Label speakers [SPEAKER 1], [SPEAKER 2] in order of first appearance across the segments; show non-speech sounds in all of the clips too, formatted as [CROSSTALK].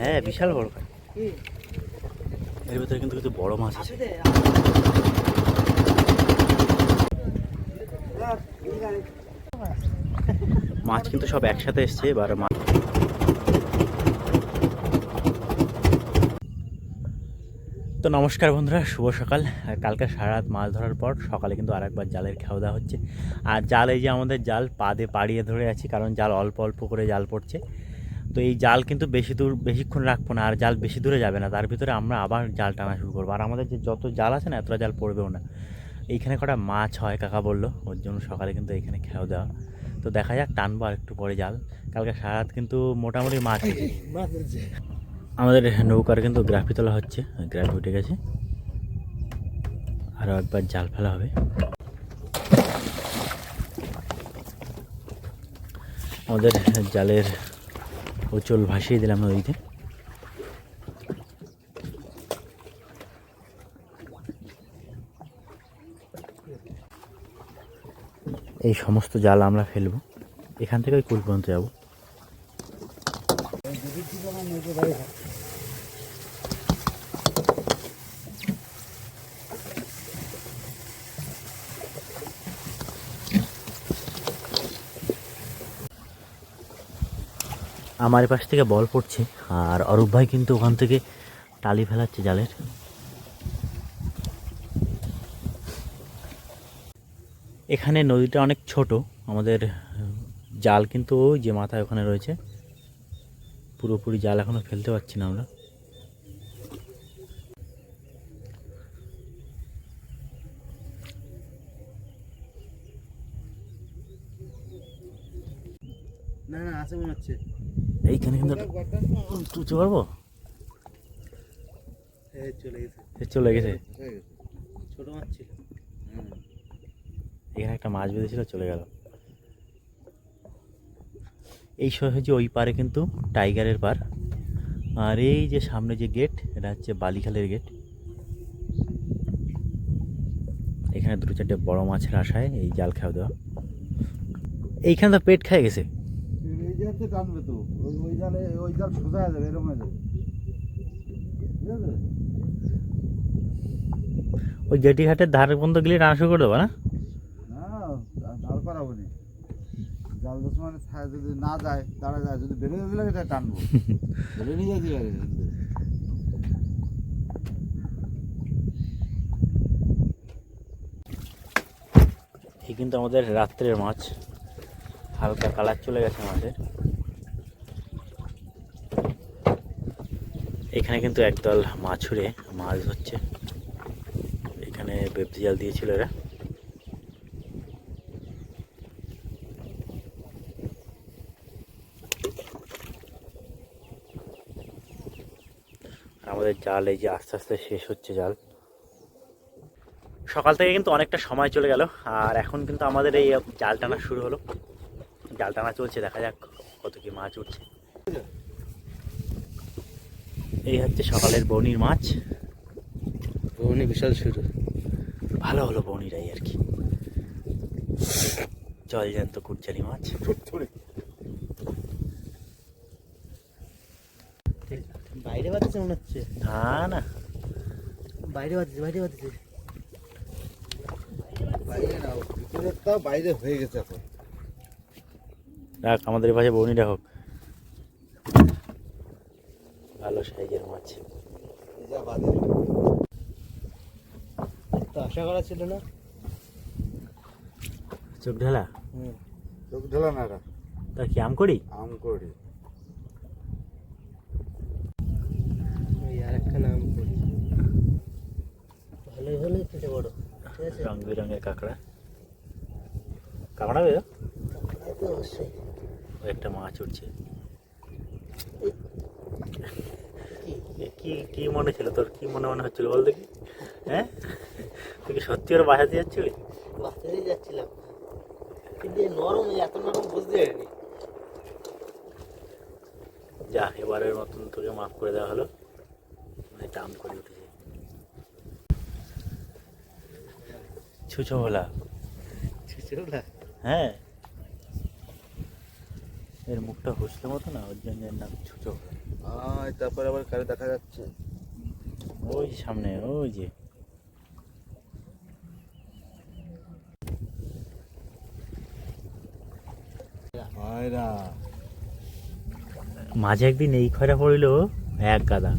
[SPEAKER 1] হ্যাঁ বিশাল বড় খাই এর ভিতরে কিন্তু কিছু বড় মাছ আছে। মাছ কিন্তু সব একসাথে এসছে, এবার মাছ তো নমস্কার বন্ধুরা, শুভ সকাল। কালকে সারা রাত মাছ ধরার পর সকালে কিন্তু আরেকবার জালের খাওয়া দাওয়া হচ্ছে। আর জাল এই যে আমাদের জাল, পাদে পাড়িয়ে ধরে আছি, কারণ জাল অল্প অল্প করে জাল পড়ছে। তো এই জাল কিন্তু বেশি দূর বেশিক্ষণ রাখব না আর জাল বেশি দূরে যাবে না। তার ভিতরে আমরা আবার জাল টানা শুরু করব। আর আমাদের যে যত জাল আছে না এতটা জাল পড়বেও না। এইখানে কটা মাছ হয় কাকা বলল। ওর জন্য সকালে কিন্তু এখানে খেয়াও দেওয়া। তো দেখা যাক টানবো আর একটু পরে জাল। কালকে সারা রাত কিন্তু মোটামুটি মাছ আমাদের নৌকার কিন্তু গ্রাফি তোলা হচ্ছে। গ্রাফি উঠে গেছে। আরও একবার জাল ফেলা হবে। আমাদের জালের উচল ভাসিয়ে দিলাম নদীতে। এই সমস্ত জাল আমরা ফেলব। এখান থেকে ওই কুল পর্যন্ত যাব। আমার পাশ থেকে বল পড়ছে। আর অরূপ ভাই কিন্তু ওখান থেকে টালি ফেলাচ্ছে জালের। এখানে নদীটা অনেক ছোট। আমাদের জাল কিন্তু ওই যে মাথায় ওখানে রয়েছে। পুরোপুরি জাল এখনও ফেলতে পারছি না আমরা।
[SPEAKER 2] না না, আছে মনে হচ্ছে।
[SPEAKER 1] এইখানে কিন্তু তুলতে পারব?
[SPEAKER 2] চলে গেছে।
[SPEAKER 1] সে চলে গেছে?
[SPEAKER 2] ছোট মাছ ছিল।
[SPEAKER 1] এখানে একটা মাছ বেঁধেছিল চলে গেল। এই হচ্ছে ওই পারে কিন্তু টাইগারের পার। আর এই যে সামনে যে গেট এটা হচ্ছে বালিখালের গেট। এখানে দুটো চারটে বড় মাছের আশায় এই জাল খাওয়া দেওয়া। এইখানে তো পেট খেয়ে গেছে।
[SPEAKER 2] এই জালতে টানবে তো। ওই ওই জালে ওই জাল সোজা হয়ে যাবে এরকম হয়ে যাবে। ঠিক আছে?
[SPEAKER 1] ওই জেটি ঘাটের ধার পর্যন্ত গেলে টানা শুরু করে দেবো না?
[SPEAKER 2] জাল করাবো নি। জাল দশ মানে যদি না যায় তারা যায়। যদি বেরোয় গেলে এটা টানবো। [LAUGHS] বেরো নিয়ে যেতে
[SPEAKER 1] এই কিন্তু আমাদের রাত্রের মাছ। হালকা কালার চলে গেছে মাছের এখানে কিন্তু একদল মাছুরে, মাছ ধরছে। এখানে বেবজি জাল দিয়েছিল এরা। আমাদের জাল এই যে আস্তে আস্তে শেষ হচ্ছে জাল। সকাল থেকে কিন্তু অনেকটা সময় চলে গেল, আর এখন কিন্তু আমাদের এই জাল টানা শুরু হলো। জাল টানা চলছে দেখা যাক কত কি মাছ উঠছে। এই হচ্ছে সকালের বনির মাছ।
[SPEAKER 2] বৌনি বিশাল শুরু।
[SPEAKER 1] ভালো হলো বনিরাই আর কি। জল জ্যান্ত কুটচারি মাছ।
[SPEAKER 2] বাইরে বাজছে মনে হচ্ছে।
[SPEAKER 1] না না।
[SPEAKER 2] বাইরে বাজছে বাইরে বাজছে বাইরে না বাইরে হয়ে গেছে এখন।
[SPEAKER 1] রাখ আমাদের পাশে বনিরা হোক। ভালো সাইজের মাছ।
[SPEAKER 2] এই যা বাদে তো আশা করা ছিল না?
[SPEAKER 1] চোখ ঢালা?
[SPEAKER 2] হুম। চোখ ঢেলা না
[SPEAKER 1] তা কি আম করি?
[SPEAKER 2] আম করি।
[SPEAKER 1] রং বেরঙের কাঁকড়া। কাঁকড়া বেরো
[SPEAKER 3] অবশ্যই।
[SPEAKER 1] একটা মাছ উঠছে। কি কি মনে ছিল তোর? কি মনে মনে হচ্ছিল বল দেখি। হ্যাঁ? তুই কি সত্যি ওর বাসাতে যাচ্ছিলি?
[SPEAKER 3] বাঁচতেই যাচ্ছিলাম। কিন্তু নরম এত নরম বুঝতে পারিনি।
[SPEAKER 1] যা এবারের মতন তোকে মাফ করে দেওয়া হলো। মানে টাম করে উঠেছে। ছুচো ভোলা।
[SPEAKER 2] ছিচড়া
[SPEAKER 1] হ্যাঁ। এর মুখটা হুসলে মতো না? ওর জন্য এর নাম ছুচো ভোলা
[SPEAKER 2] আয় তারপরে আবার কারে দেখা যাচ্ছে?
[SPEAKER 1] ওই সামনে ওই যে।
[SPEAKER 2] আয়রা
[SPEAKER 1] মাঝে একদিন এই খয়রা পড়িল এক গাদা।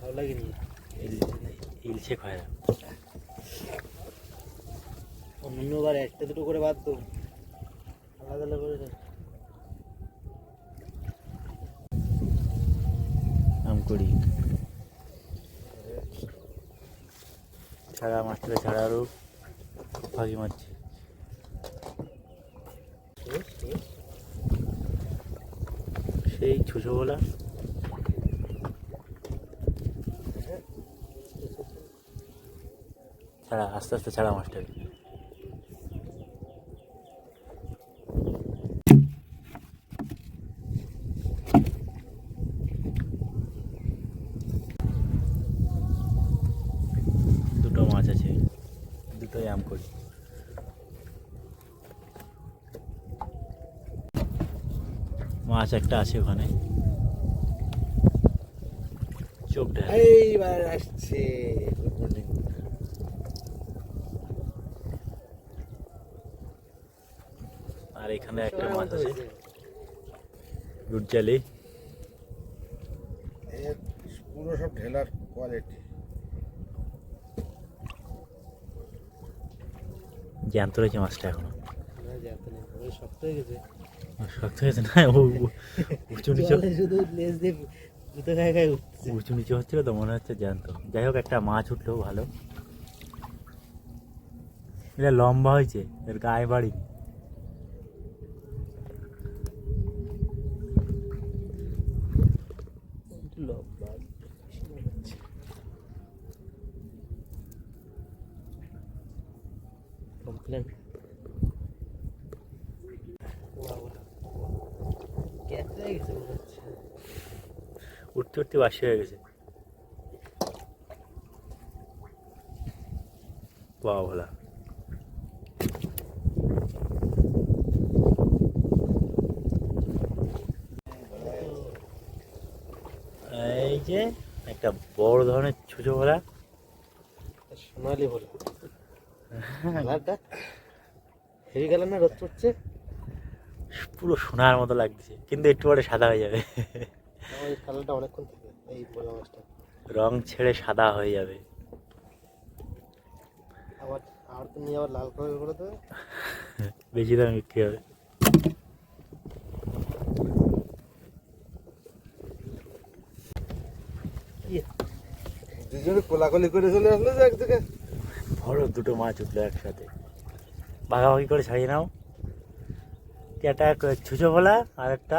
[SPEAKER 3] ভালো লাগেনি?
[SPEAKER 1] ইলছে খয়রা।
[SPEAKER 3] অন্যবার একটা দুটো করে বাদ তো আলাদা আলাদা করে
[SPEAKER 1] আমকুড়ি ছাড়া মাছটা ছাড়া আরও ফাঁকি মারছে। সেই ছুঁচোগুলা ছাড়া আস্তে আস্তে ছাড়া মাছটাকে দুটো মাছ আছে দুটোই আম করি। মাছ একটা আছে ওখানে। চোখ ঢাল।
[SPEAKER 3] এইবার আসছে
[SPEAKER 1] আর এখানে একটা মাছ আছে। রুটজালি
[SPEAKER 2] এর পুরো সব ঢেলার কোয়ালিটি
[SPEAKER 1] জ্যান্ত রয়েছে মাছটা এখনও।
[SPEAKER 3] শক্ত হয়ে গেছে।
[SPEAKER 1] শক্ত হয়েছে না ও উঁচু নিচু।
[SPEAKER 3] শুধু লেজ দিয়ে জুতো খায় খায় উঠছে
[SPEAKER 1] উঁচু নিচু হচ্ছিল তো মনে হচ্ছে জ্যান্ত। যাই হোক একটা মাছ উঠল ভালো। এটা লম্বা হয়েছে এর গায়ে বাড়ি
[SPEAKER 3] লম্বা কমপ্লেন ক্যাচ হয়ে গেছে মনে হচ্ছে
[SPEAKER 1] উঠতে উঠতে বাসি হয়ে গেছে। বাবা ভোলা। এই যে একটা বড় ধরনের ছুঁচো ভোলা
[SPEAKER 3] সোনালি কালারটা হেভি কালার না রোদ পড়ছে
[SPEAKER 1] পুরো সোনার মতো লাগছে কিন্তু একটু পরে সাদা হয়ে যাবে।
[SPEAKER 3] কালারটা অনেকক্ষণ এই মাছটা।
[SPEAKER 1] রং ছেড়ে সাদা হয়ে যাবে।
[SPEAKER 3] আবার আর তো নিয়ে আবার লাল কালার করে দেবে? [LAUGHS]
[SPEAKER 1] বেশি দাম বিক্রি হবে।
[SPEAKER 2] দুজনে কোলাকুলি করে চলে আসলো যে এক জায়গায়
[SPEAKER 1] বড় দুটো মাছ উঠল একসাথে। ভাগাভাগি করে ছাড়িয়ে নাও। একটা ছুঁচো ভোলা আর একটা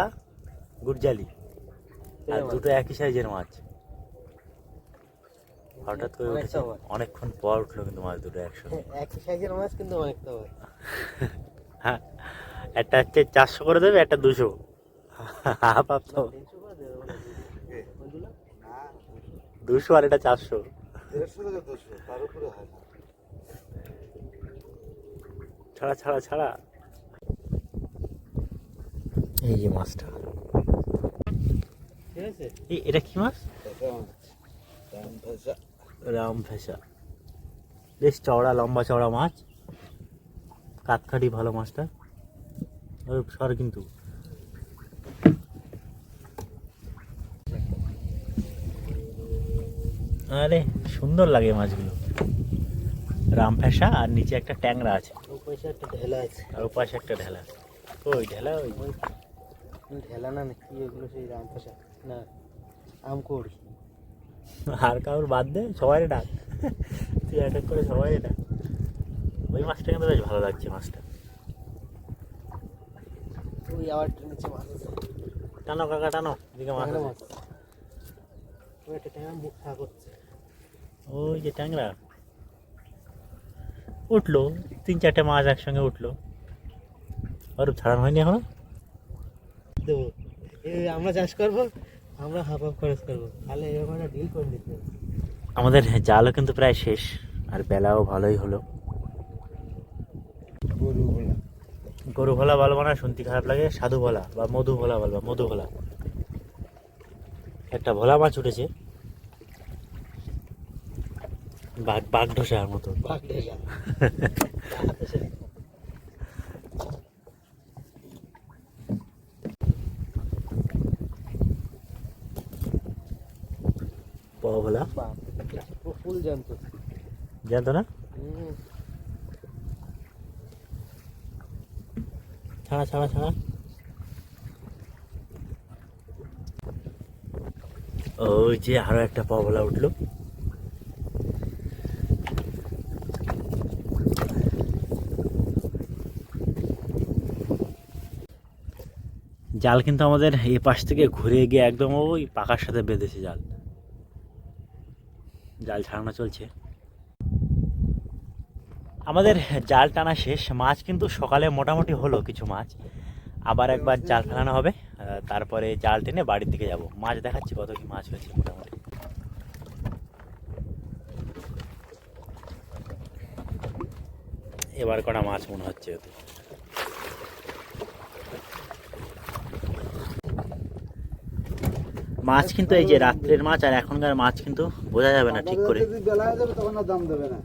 [SPEAKER 1] গুড়জালি আর দুটো একই সাইজের মাছ। হঠাৎ করে উঠেছে
[SPEAKER 3] মাছ।
[SPEAKER 1] অনেকক্ষণ পর উঠল কিন্তু মাছ দুটো একসাথে [LAUGHS]
[SPEAKER 3] একই সাইজের মাছ কিন্তু অনেকটা হয়
[SPEAKER 1] হ্যাঁ একটা হচ্ছে চারশো করে দেবে একটা দুশো। হাফ হাফ তো দুশো আর এটা চারশো।
[SPEAKER 2] হয়
[SPEAKER 1] ছাড়া ছাড়া ছাড়া। এই যে মাছটা। এটা কি মাছ? রাম ফেসা বেশ চওড়া লম্বা চওড়া মাছ। কাতকাটি ভালো মাছটা। সর কিন্তু। আরে সুন্দর লাগে মাছগুলো। রাম ফেসা আর নিচে একটা ট্যাংরা আছে।
[SPEAKER 3] একটা ঢেলা আছে।
[SPEAKER 1] আর ওপাশে একটা ঢেলা। ওই ঢেলা ওই।
[SPEAKER 3] ঢেলা না নাকি এগুলো সেই রাম পয়সা না আম করি
[SPEAKER 1] আর কারোর বাদ দে সবাই ডাক। তুই এক এক করে সবাই ডাক। ওই মাছটা কিন্তু বেশ ভালো লাগছে মাছটা।
[SPEAKER 3] ওই আবার নিচে মাছ
[SPEAKER 1] টানো কাকা টানো এদিকে মাছ
[SPEAKER 3] ট্যাংরা ওই একটা ট্যাংরা মুখ করছে।
[SPEAKER 1] ওই যে ট্যাংরা। উঠল তিন চারটে মাছ একসঙ্গে উঠল। আর ছাড়ানো হয়নি এখনও?
[SPEAKER 3] দেবো। আমরা চাষ করব আমরা হাফ হাফ খরচ করব। তাহলে এরকম একটা ডিল করে নিতে
[SPEAKER 1] আমাদের জালও কিন্তু প্রায় শেষ আর বেলাও ভালোই হলো।
[SPEAKER 2] গরু
[SPEAKER 1] ভোলা। বলব না শুনতে খারাপ লাগে সাধু ভোলা বা মধু ভোলা বলব মধু ভোলা। একটা ভোলা মাছ উঠেছে। বাঘ বাঘ ঢোসার মতো।
[SPEAKER 3] বাঘ ঢেলা [LAUGHS]
[SPEAKER 1] পাওয়া ভোলা
[SPEAKER 3] ফুল জানতো।
[SPEAKER 1] জানতো না? ছাড়া ছাড়া ছাড়া। ওই যে আরও একটা পাওয়া উঠল। জাল কিন্তু আমাদের এই পাশ থেকে ঘুরে গিয়ে একদম ওই পাকার সাথে বেঁধেছে জাল। জাল ছাড়ানো চলছে। আমাদের জাল টানা শেষ। মাছ কিন্তু সকালে মোটামুটি হলো কিছু মাছ। আবার একবার জাল ফেলানো হবে। তারপরে জাল টেনে বাড়ির দিকে যাব। মাছ দেখাচ্ছি কত কি মাছ হয়েছে মোটামুটি। এবার কটা মাছ মনে হচ্ছে মাছ কিন্তু এই যে রাত্রের মাছ আর এখনকার মাছ কিন্তু বোঝা যাবে না ঠিক করে।
[SPEAKER 2] দাম দেবে না।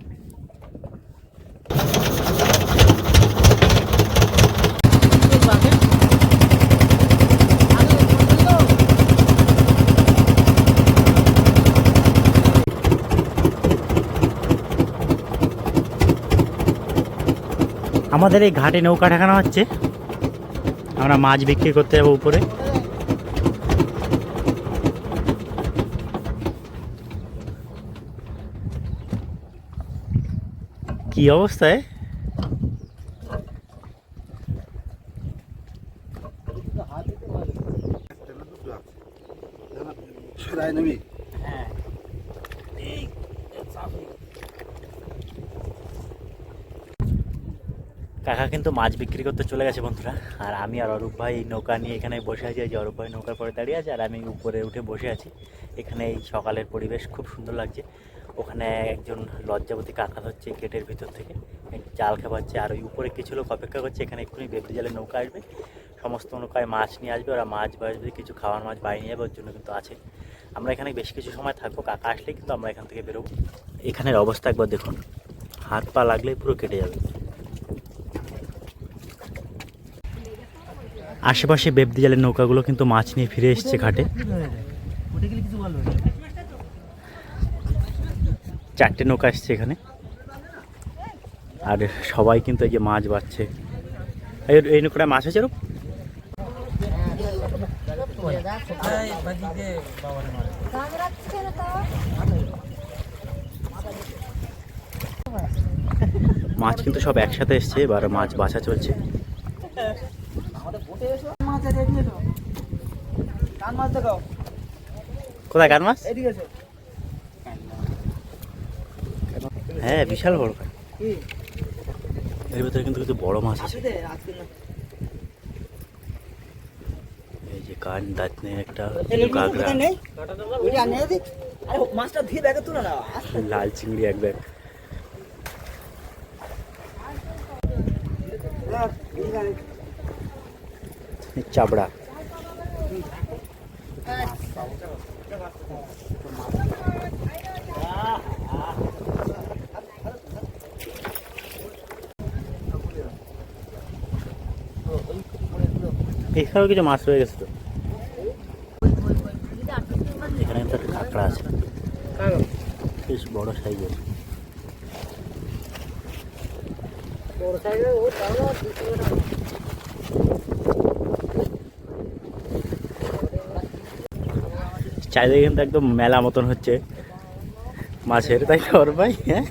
[SPEAKER 1] আমাদের এই ঘাটে নৌকা ঠেকানো হচ্ছে। আমরা মাছ বিক্রি করতে যাব উপরে। কি অবস্থায়? কাকা কিন্তু মাছ বিক্রি করতে চলে গেছে বন্ধুরা। আর আমি আর অরূপ ভাই নৌকা নিয়ে এখানে বসে আছি। যে অরূপ ভাই নৌকার পরে দাঁড়িয়ে আছে, আর আমি উপরে উঠে বসে আছি। এখানে এই সকালের পরিবেশ খুব সুন্দর লাগছে। ওখানে একজন লজ্জাবতী কাকা হচ্ছে গেটের ভিতর থেকে। জাল খাবাচ্ছে আর ওই উপরে কিছু লোক অপেক্ষা করছে, এখানে এক্ষুনি বেবদি জালের নৌকা আসবে। সমস্ত নৌকায় মাছ নিয়ে আসবে, ওরা মাছ বাসবে কিছু খাওয়ার মাছ বাড়ি নিয়ে যাবে ওর জন্য কিন্তু আছে। আমরা এখানে বেশ কিছু সময় থাকব, কাকা আসলেই কিন্তু আমরা এখান থেকে বেরোবো। এখানের অবস্থা একবার দেখুন, হাত পা লাগলেই পুরো কেটে যাবে। আশেপাশে বেবদি জালের নৌকাগুলো কিন্তু মাছ নিয়ে ফিরে এসছে ঘাটে।
[SPEAKER 3] কিছু
[SPEAKER 1] চারটে নৌকা এসছে এখানে। আর সবাই কিন্তু এই যে মাছ বাচ্ছে এই নৌকাটা মাছ হয়েছে মাছ কিন্তু সব একসাথে এসছে, এবার মাছ বাছা চলছে। কোথায় কার মাছ?
[SPEAKER 3] এদিকে আছে
[SPEAKER 1] হ্যাঁ বিশাল বড় কান।
[SPEAKER 3] কি
[SPEAKER 1] এর ভিতরে কিন্তু কিছু বড় মাছ আছে। এই যে কান দাঁত নিয়ে একটা কাঁকড়া।
[SPEAKER 3] নেই? মাছটা ধীরে ব্যাগে তুলে না
[SPEAKER 1] লাল চিংড়ি এক ব্যাগ। চাবড়া। এখানেও কিছু মাছ রয়ে গেছে তো। এখানে কিন্তু একটা কাঁকড়া আছে। বেশ বড় সাইজের। চারিদিকে কিন্তু একদম মেলা মতন হচ্ছে মাছের। তাই তো ওর ভাই? হ্যাঁ?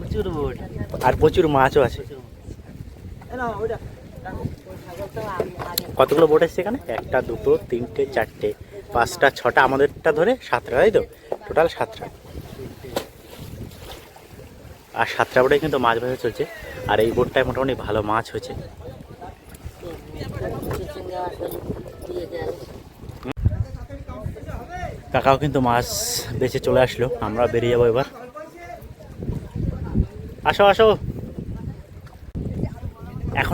[SPEAKER 3] প্রচুর
[SPEAKER 1] আর প্রচুর মাছও আছে।
[SPEAKER 3] ওইটা।
[SPEAKER 1] কতগুলো বোট এসছে এখানে? একটা, দুটো, তিনটে, চারটে, পাঁচটা, ছটা, আমাদেরটা ধরে সাতটা, তাই তো? টোটাল সাতটা। আর সাতটা বোটে কিন্তু মাছ ভাজা চলছে। আর এই বোটটায় মোটামুটি ভালো মাছ হয়েছে। কাকাও কিন্তু মাছ বেঁচে চলে আসলো। আমরা বেরিয়ে যাব এবার। আসো আসো।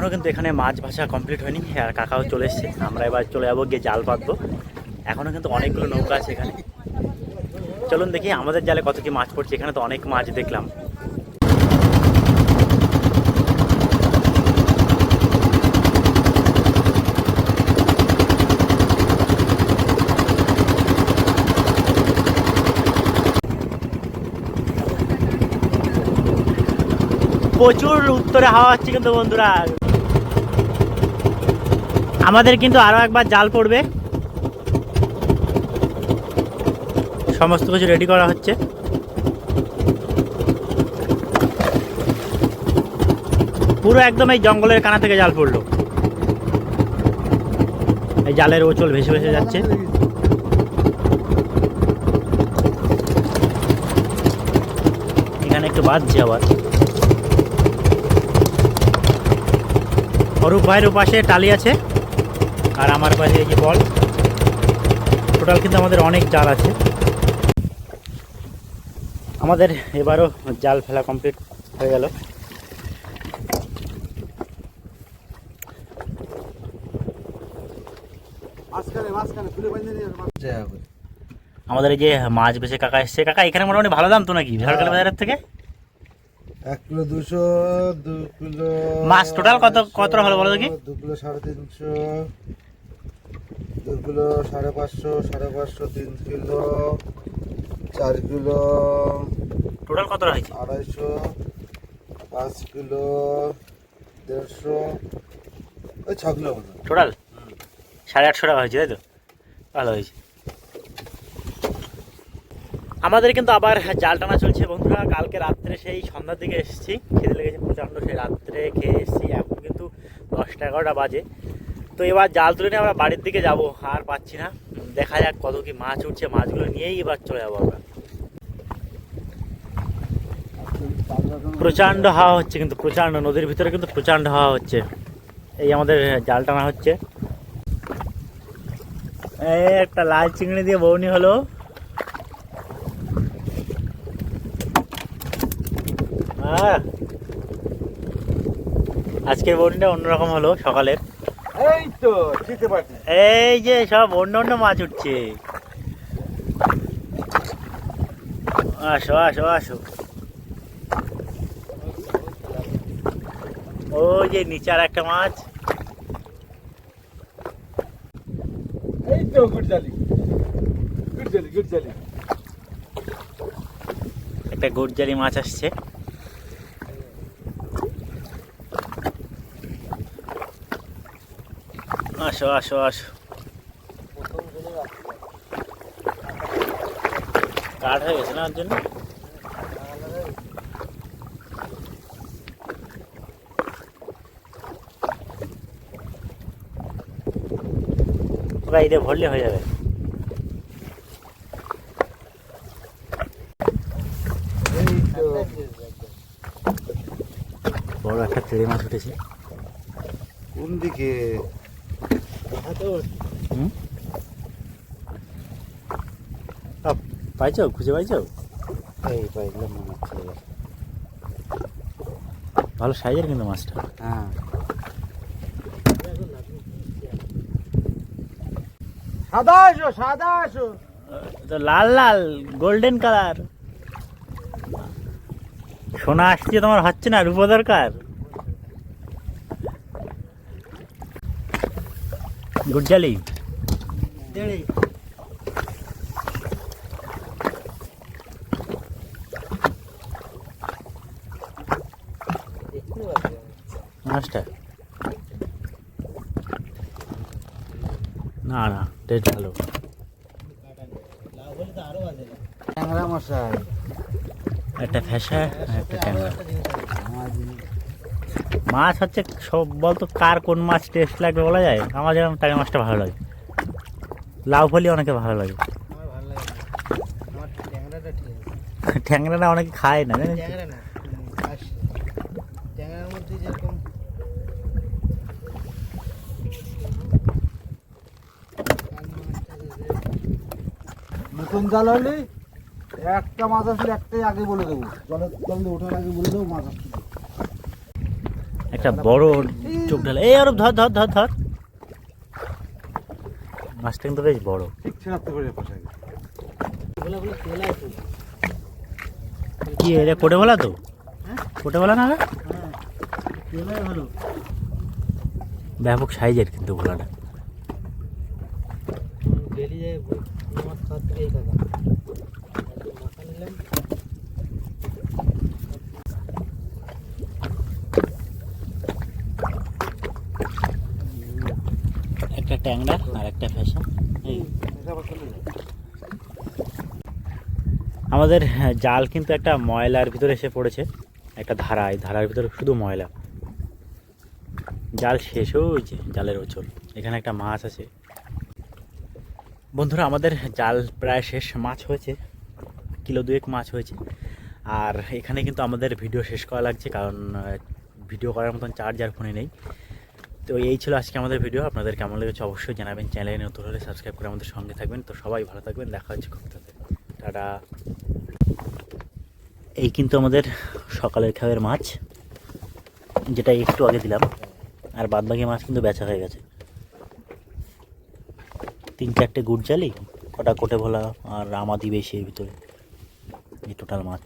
[SPEAKER 1] এখনও কিন্তু এখানে মাছ ভাষা কমপ্লিট হয়নি। আর কাকাও চলে এসছে। আমরা এবার চলে যাব গিয়ে জাল পাতবো। এখনও কিন্তু অনেকগুলো নৌকা আছে এখানে। চলুন দেখি আমাদের জালে কত কি মাছ পড়ছে। এখানে তো অনেক মাছ দেখলাম। প্রচুর উত্তরে হাওয়া হচ্ছে কিন্তু বন্ধুরা। আমাদের কিন্তু আরও একবার জাল পড়বে। সমস্ত কিছু রেডি করা হচ্ছে। পুরো একদম এই জঙ্গলের কানা থেকে জাল পড়ল। এই জালের ওচল ভেসে ভেসে যাচ্ছে। এখানে একটু বাজছে আবার অরূপ ভাইয়ের পাশে টালি আছে। আর আমার পাশে এই যে বল টোটাল কিন্তু আমাদের অনেক জাল আছে। আমাদের এবারও জাল ফেলা কমপ্লিট হয়ে গেল। আমাদের এই যে মাছ বেছে কাকা এসছে। কাকা এখানে মোটামুটি ভালো দাম তো নাকি? ঝাড়খালি বাজারের থেকে?
[SPEAKER 2] এক কিলো দুশো দু কিলো
[SPEAKER 1] মাছ টোটাল কত- কতটা হলো বলো দেখি?
[SPEAKER 2] দু কিলো সাড়ে তিনশো দু কিলো সাড়ে পাঁচশো সাড়ে পাঁচশো তিন কিলো চার কিলো
[SPEAKER 1] টোটাল কত হয়েছে
[SPEAKER 2] আড়াইশো পাঁচ কিলো দেড়শো ওই ছ কিলো
[SPEAKER 1] টোটাল সাড়ে আটশো টাকা হয়েছে তাই তো? ভালো হয়েছে। আমাদের কিন্তু আবার জাল টানা চলছে বন্ধুরা। কালকে রাত্রে সেই সন্ধ্যার দিকে এসেছি। খেতে লেগেছে প্রচণ্ড সেই রাত্রে খেয়ে এসেছি। এখন কিন্তু দশটা এগারোটা বাজে। তো এবার জাল তুলে নিয়ে আমরা বাড়ির দিকে যাব, আর পাচ্ছি না। দেখা যাক কত কি মাছ উঠছে, মাছগুলো নিয়েই এবার চলে যাব আমরা। প্রচণ্ড হাওয়া হচ্ছে কিন্তু, প্রচণ্ড নদীর ভিতরে কিন্তু প্রচণ্ড হাওয়া হচ্ছে। এই আমাদের জাল টানা হচ্ছে। এই একটা লাল চিংড়ি দিয়ে বৌনি হলো! আজকের বৌনিটা অন্যরকম হলো সকালের।
[SPEAKER 2] এই তো পাচ্ছি
[SPEAKER 1] এই যে সব অন্য অন্য মাছ উঠছে। আসো আসো আসো। ওই যে নিচে আর একটা মাছ।
[SPEAKER 2] এই তো
[SPEAKER 1] একটা গোটজালি মাছ আসছে। আসো আসো আসো। কাঠ হয়ে গেছে না ওর জন্য? ওরা এটা ভরলে হয়ে যাবে। বড় একটা তেড়ে মাছ উঠেছে।
[SPEAKER 2] কোন দিকে?
[SPEAKER 1] পাইছো? খুঁজে পাইছো?
[SPEAKER 2] এই পাইলাম মনে হচ্ছে
[SPEAKER 1] ভালো সাইজের কিন্তু মাছটা।
[SPEAKER 2] হ্যাঁ। সাদা আসো সাদা আসো।
[SPEAKER 1] তো লাল লাল গোল্ডেন কালার সোনা আসছে তোমার হচ্ছে না রূপো দরকার। গুডজালি মাছটা। না না টেস্ট ভালো।
[SPEAKER 2] ট্যাংরা মশাই।
[SPEAKER 1] একটা ফ্যাসা একটা ট্যাংরা। মাছ হচ্ছে সব বলতো কার কোন মাছ টেস্ট লাগবে বলা যায়? আমার যেরকম ট্যাংরা মাছটা ভালো লাগে। লাউ ফলি অনেকে ভালো লাগে।
[SPEAKER 3] ট্যাংরাটা
[SPEAKER 1] অনেকে খায় না, জানিস?
[SPEAKER 2] নতুন জাল হলে একটা মাছ আসলে একটাই আগে বলে দেবো। জলের জল ওঠার আগে বলে দেবো মাছ আসছে
[SPEAKER 1] একটা বড় চোখ ঢালা এই আরব, ধর ধর ধর ধর। মাছটা কিন্তু বেশ বড়।
[SPEAKER 3] তো
[SPEAKER 1] কি, এটা কোটে বলা তো? কোটে বলা না ব্যাপক সাইজের কিন্তু ভোলাটা
[SPEAKER 3] ডেলি যায় থেকে এই মাথা নিলাম
[SPEAKER 1] ট্যাংরা আর একটা ফ্যাশন। আমাদের হ্যাঁ, জাল কিন্তু একটা ময়লার ভিতরে এসে পড়েছে। একটা ধারা এই ধারার ভিতরে শুধু ময়লা। জাল শেষ হয়েছে জালের ওচর। এখানে একটা মাছ আছে। বন্ধুরা আমাদের জাল প্রায় শেষ মাছ হয়েছে। কিলো দুয়েক মাছ হয়েছে। আর এখানে কিন্তু আমাদের ভিডিও শেষ করা লাগছে কারণ ভিডিও করার মতন চার্জার ফোনে নেই। তো এই ছিল আজকে আমাদের ভিডিও আপনাদের কেমন লেগেছে অবশ্যই জানাবেন। চ্যানেলে নতুন হলে সাবস্ক্রাইব করে আমাদের সঙ্গে থাকবেন। তো সবাই ভালো থাকবেন। দেখা হচ্ছে খুব। টাটা। এই কিন্তু আমাদের সকালের খাওয়ার মাছ, যেটা একটু আগে দিলাম। আর বাদবাকি মাছ কিন্তু বেচা হয়ে গেছে। তিন চারটে গুড় জালি, কটা কোটে ভোলা আর আমাদি বেশি এর ভিতরে। এই টোটাল মাছ।